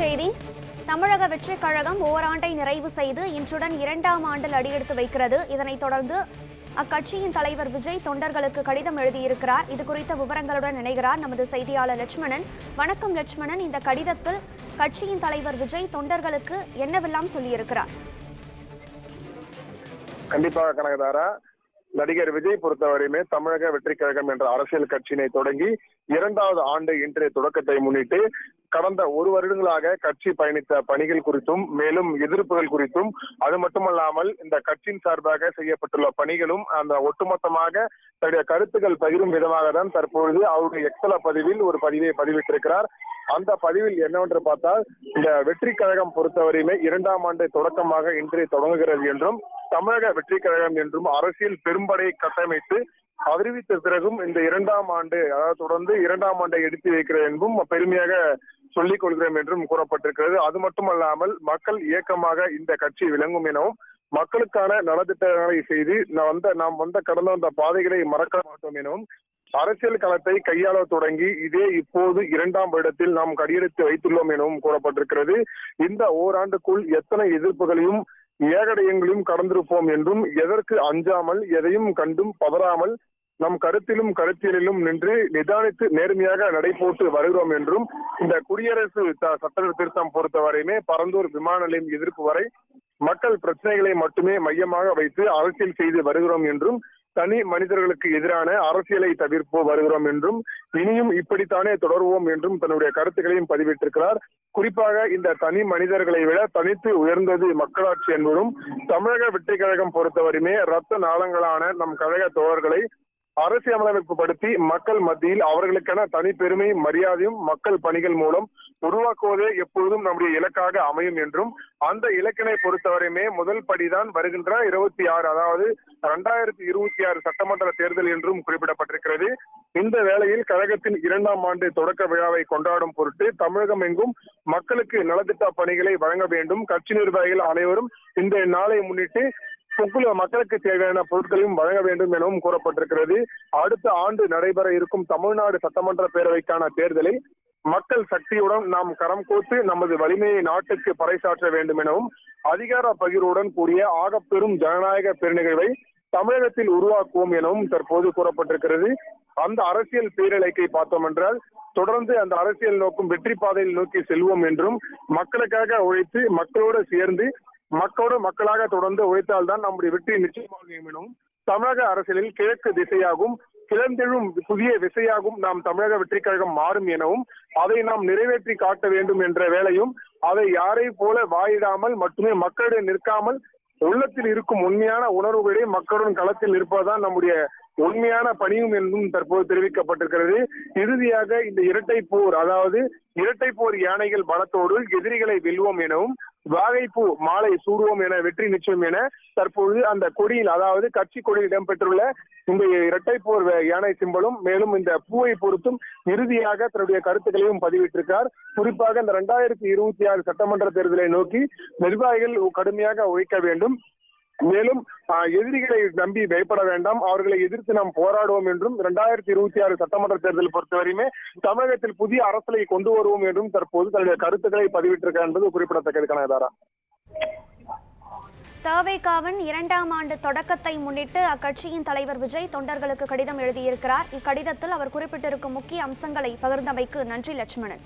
செய்தி. தமிழக வெற்றிக் கழகம் ஓராண்டை நிறைவு செய்து இன்றுடன் இரண்டாம் ஆண்டில் அடியெடுத்து வைக்கிறது. இதனைத் தொடர்ந்து அக்கட்சியின் தலைவர் விஜய் தொண்டர்களுக்கு கடிதம் எழுதியிருக்கிறார். இது குறித்த விவரங்களுடன் இணைகிறார் நமது செய்தியாளர் லட்சுமணன். வணக்கம் லட்சுமணன். இந்த கடிதத்தில் கட்சியின் தலைவர் விஜய் தொண்டர்களுக்கு என்னவெல்லாம் சொல்லியிருக்கிறார்? கண்டிப்பாக கனகதாரா நடிகர் விஜய் பொறுத்தவரையுமே தமிழக வெற்றி கழகம் என்ற அரசியல் கட்சியினை தொடங்கி இரண்டாவது ஆண்டு இன்றைய தொடக்கத்தை முன்னிட்டு கடந்த ஒரு வருடங்களாக கட்சி பயணித்த பணிகள் குறித்தும் மேலும் எதிர்ப்புகள் குறித்தும் அது மட்டுமல்லாமல் இந்த கட்சியின் சார்பாக செய்யப்பட்டுள்ள பணிகளும் அந்த ஒட்டுமொத்தமாக தன்னுடைய கருத்துக்கள் பகிரும் விதமாக தான் தற்பொழுது அவருடைய எக்ஸல பதிவில் ஒரு பதிவை பதிவிட்டிருக்கிறார். அந்த பதிவில் என்னவென்று பார்த்தால் இந்த வெற்றி கழகம் பொறுத்தவரையுமே இரண்டாம் ஆண்டு தொடக்கமாக இன்று தொடங்குகிறது என்றும் தமிழக வெற்றி கழகம் என்றும் அரசியல் பெரும்படை கட்டமைத்து அறிவித்த பிறகும் இந்த இரண்டாம் ஆண்டு அதாவது தொடர்ந்து இரண்டாம் ஆண்டை எடுத்து வைக்கிறது என்றும் பெருமையாக சொல்லிக் கொள்கிறோம் என்றும் கூறப்பட்டிருக்கிறது. அது மட்டுமல்லாமல் மக்கள் இயக்கமாக இந்த கட்சி விளங்கும் எனவும் மக்களுக்கான நலத்திட்டங்களை செய்து நான் வந்த நாம் வந்த கடந்த வந்த பாதைகளை மறக்க மாட்டோம் எனவும் அரசியல் களத்தை கையாள தொடங்கி இதே இப்போது இரண்டாம் வருடத்தில் நாம் கடியெடுத்து வைத்துள்ளோம் எனவும் கூறப்பட்டிருக்கிறது. இந்த ஓராண்டுக்குள் எத்தனை எதிர்ப்புகளையும் ஏகடையங்களையும் கடந்திருப்போம் என்றும் எதற்கு அஞ்சாமல் எதையும் கண்டும் பதறாமல் நம் கருத்திலும் கருத்தியலிலும் நின்று நிதானித்து நேர்மையாக நடைபோட்டு வருகிறோம் என்றும் இந்த குடியரசு சட்ட திருத்தம் பொறுத்தவரையுமே பரந்தூர் விமான நிலையம் எதிர்ப்பு வரை மக்கள் பிரச்சனைகளை மட்டுமே மையமாக வைத்து அரசியல் செய்து வருகிறோம் என்றும் தனி மனிதர்களுக்கு எதிரான அரசியலை தவிர்ப்பு வருகிறோம் என்றும் இனியும் இப்படித்தானே தொடர்வோம் என்றும் தன்னுடைய கருத்துக்களையும் பதிவிட்டிருக்கிறார். குறிப்பாக இந்த தனி மனிதர்களை விட தனித்து உயர்ந்தது மக்களாட்சி என்பதும் தமிழக வெற்றி கழகம் பொறுத்தவரையுமே ரத்த நாளங்களான நம் கழக தோழர்களை அரசியலமைப்பு படுத்தி மக்கள் மத்தியில் அவர்களுக்கென தனி பெருமையும் மரியாதையும் மக்கள் பணிகள் மூலம் உருவாக்குவதே எப்பொழுதும் நம்முடைய இலக்காக அமையும் என்றும் அந்த இலக்கினை பொறுத்தவரையுமே முதல் படிதான் வருகின்ற இருபத்தி ஆறு அதாவது இரண்டாயிரத்தி இருபத்தி ஆறு சட்டமன்ற தேர்தல் என்றும் குறிப்பிடப்பட்டிருக்கிறது. இந்த வேளையில் கழகத்தின் இரண்டாம் ஆண்டு தொடக்க விழாவை கொண்டாடும் பொருட்டு தமிழகம் எங்கும் மக்களுக்கு நலத்திட்ட பணிகளை வழங்க வேண்டும். கட்சி நிர்வாகிகள் அனைவரும் இந்த நாளை முன்னிட்டு பொக்குல மக்களுக்கு தேவையான பொருட்களையும் வழங்க வேண்டும் எனவும் கூறப்பட்டிருக்கிறது. அடுத்த ஆண்டு நடைபெற இருக்கும் தமிழ்நாடு சட்டமன்ற பேரவைக்கான தேர்தலை மக்கள் சக்தியுடன் நாம் கரம் கோத்து நமது வலிமையை நாட்டுக்கு பறைசாற்ற வேண்டும் எனவும் அதிகார பகிர்வுடன் கூடிய ஆகப்பெரும் ஜனநாயக பெருநிகழ்வை தமிழகத்தில் உருவாக்குவோம் எனவும் தற்போது கூறப்பட்டிருக்கிறது. அந்த அரசியல் பேரலைக்கை பார்த்தோம் என்றால் தொடர்ந்து அந்த அரசியல் நோக்கும் வெற்றி பாதையில் நோக்கி செல்வோம் என்றும் மக்களுக்காக உழைத்து மக்களோடு சேர்ந்து மக்களோடு மக்களாக தொடர்ந்து உழைத்தால்தான் நம்முடைய வெற்றி நிச்சயமாகும் எனவும் தமிழக அரசியலில் கிழக்கு திசையாகும் கிளந்தெழும் புதிய விசையாகும் நாம் தமிழக வெற்றி கழகம் மாறும் எனவும் அதை நாம் நிறைவேற்றி காட்ட வேண்டும் என்ற வேலையும் அதை யாரை போல வாயிடாமல் மட்டுமே மக்களிடம் நிற்காமல் உள்ளத்தில் இருக்கும் உண்மையான உணர்வுகளே மக்களுடன் களத்தில் இருப்பதுதான் நம்முடைய உண்மையான பணியும் என்றும் தற்போது தெரிவிக்கப்பட்டிருக்கிறது. இறுதியாக இந்த இரட்டை போர் அதாவது இரட்டை போர் யானைகள் பலத்தோடு எதிரிகளை வெல்வோம் எனவும் வாகைப்பூ மாலை சூடுவோம் என வெற்றி நிச்சயம் என தற்பொழுது அந்த கொடியில் அதாவது கட்சி கொடியில் இடம்பெற்றுள்ள இந்த இரட்டை போர் யானை சிம்பலும் மேலும் இந்த பூவை பொறுத்தும் இறுதியாக தன்னுடைய கருத்துக்களையும் பதிவிட்டிருக்கார். குறிப்பாக இந்த இரண்டாயிரத்தி இருபத்தி ஆறு சட்டமன்ற தேர்தலை நோக்கி நிர்வாகிகள் கடுமையாக உழைக்க வேண்டும். மேலும் ஆஹ், எதிரிகளை நம்பி பயப்பட வேண்டாம். அவர்களை எதிர்த்து நாம் போராடுவோம் என்றும் இரண்டாயிரத்தி இருபத்தி ஆறு சட்டமன்ற தேர்தல் பொறுத்தவரையுமே தமிழகத்தில் புதிய அரசியலை கொண்டு வருவோம் என்றும் தற்போது தன்னுடைய கருத்துக்களை பதிவிட்டிருக்கார் என்பது குறிப்பிடத்தக்கது கனகதாரா தவேகாவின் இரண்டாம் ஆண்டு தொடக்கத்தை முன்னிட்டு அக்கட்சியின் தலைவர் விஜய் தொண்டர்களுக்கு கடிதம் எழுதியிருக்கிறார். இக்கடிதத்தில் அவர் குறிப்பிட்டிருக்கும் முக்கிய அம்சங்களை பகிர்ந்தமைக்கு நன்றி லட்சுமணன்.